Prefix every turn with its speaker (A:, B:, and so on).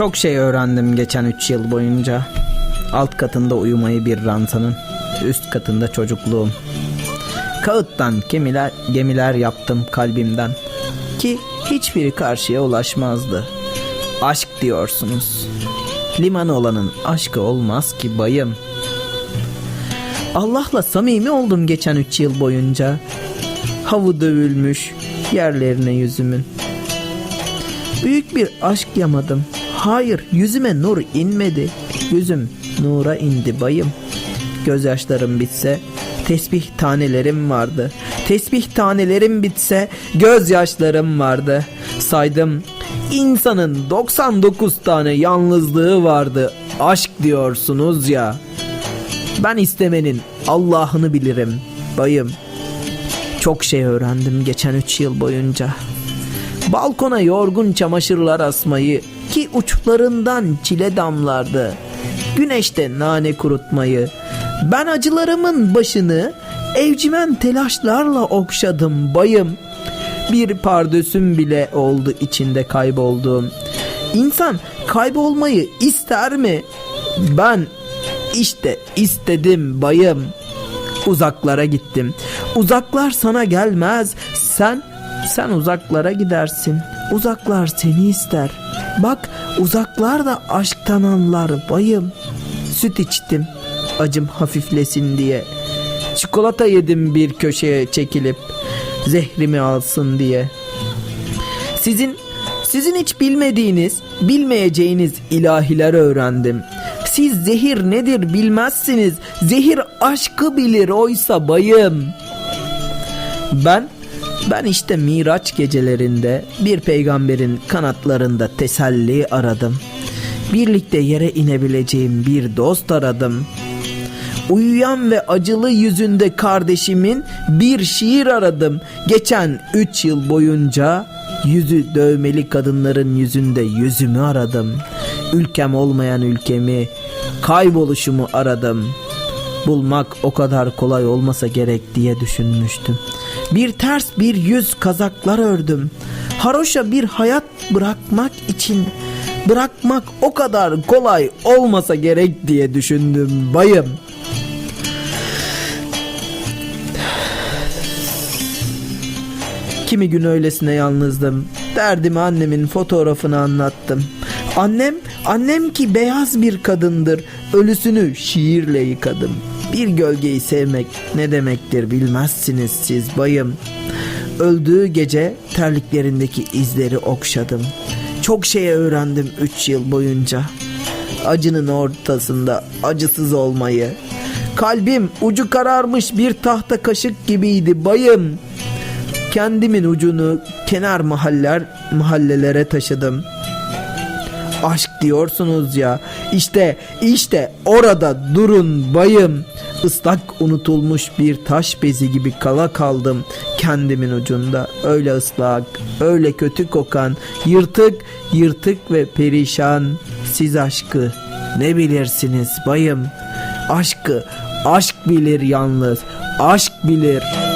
A: Çok şey öğrendim geçen 3 yıl boyunca. Alt katında uyumayı bir rantanın, üst katında çocukluğum. Kağıttan gemiler, gemiler yaptım kalbimden. Ki hiçbiri karşıya ulaşmazdı. Aşk diyorsunuz. Liman olanın aşkı olmaz ki bayım. Allah'la samimi oldum geçen 3 yıl boyunca. Havu dövülmüş yerlerine yüzümün. Büyük bir aşk yamadım. Hayır yüzüme nur inmedi. Yüzüm nura indi bayım. Gözyaşlarım bitse tesbih tanelerim vardı. Tesbih tanelerim bitse gözyaşlarım vardı. Saydım insanın 99 tane yalnızlığı vardı. Aşk diyorsunuz ya. Ben istemenin Allah'ını bilirim bayım. Çok şey öğrendim geçen 3 yıl boyunca. Balkona yorgun çamaşırlar asmayı ki uçlarından çile damlardı. Güneşte nane kurutmayı. Ben acılarımın başını evcimen telaşlarla okşadım bayım. Bir pardösüm bile oldu içinde kaybolduğum. İnsan kaybolmayı ister mi? Ben işte istedim bayım. Uzaklara gittim. Uzaklar sana gelmez. Sen sen uzaklara gidersin. Uzaklar seni ister. Bak uzaklar da aşktan anlar bayım. Süt içtim. Acım hafiflesin diye. Çikolata yedim bir köşeye çekilip. Zehrimi alsın diye. Sizin sizin hiç bilmediğiniz, bilmeyeceğiniz ilahiler öğrendim. Siz zehir nedir bilmezsiniz. Zehir aşkı bilir oysa bayım. Ben ben işte Miraç gecelerinde bir peygamberin kanatlarında teselli aradım. Birlikte yere inebileceğim bir dost aradım. Uyuyan ve acılı yüzünde kardeşimin bir şiir aradım. Geçen üç yıl boyunca yüzü dövmeli kadınların yüzünde yüzümü aradım. Ülkem olmayan ülkemi, kayboluşumu aradım. Bulmak o kadar kolay olmasa gerek diye düşünmüştüm. Bir ters bir yüz kazaklar ördüm. Haroşa bir hayat bırakmak için bırakmak o kadar kolay olmasa gerek diye düşündüm bayım. Kimi gün öylesine yalnızdım. Derdimi annemin fotoğrafını anlattım. Annem, annem ki beyaz bir kadındır. Ölüsünü şiirle yıkadım. Bir gölgeyi sevmek ne demektir bilmezsiniz siz bayım. Öldüğü gece terliklerindeki izleri okşadım. Çok şey öğrendim 3 yıl boyunca. Acının ortasında acısız olmayı. Kalbim ucu kararmış bir tahta kaşık gibiydi bayım. Kendimin ucunu kenar mahaller mahallelere taşıdım. Aşk diyorsunuz ya. İşte işte orada durun bayım. Islak unutulmuş bir taş bezi gibi kala kaldım kendimin ucunda. Öyle ıslak, öyle kötü kokan, yırtık, yırtık ve perişan. Siz aşkı ne bilirsiniz bayım? Aşkı aşk bilir yalnız. Aşk bilir.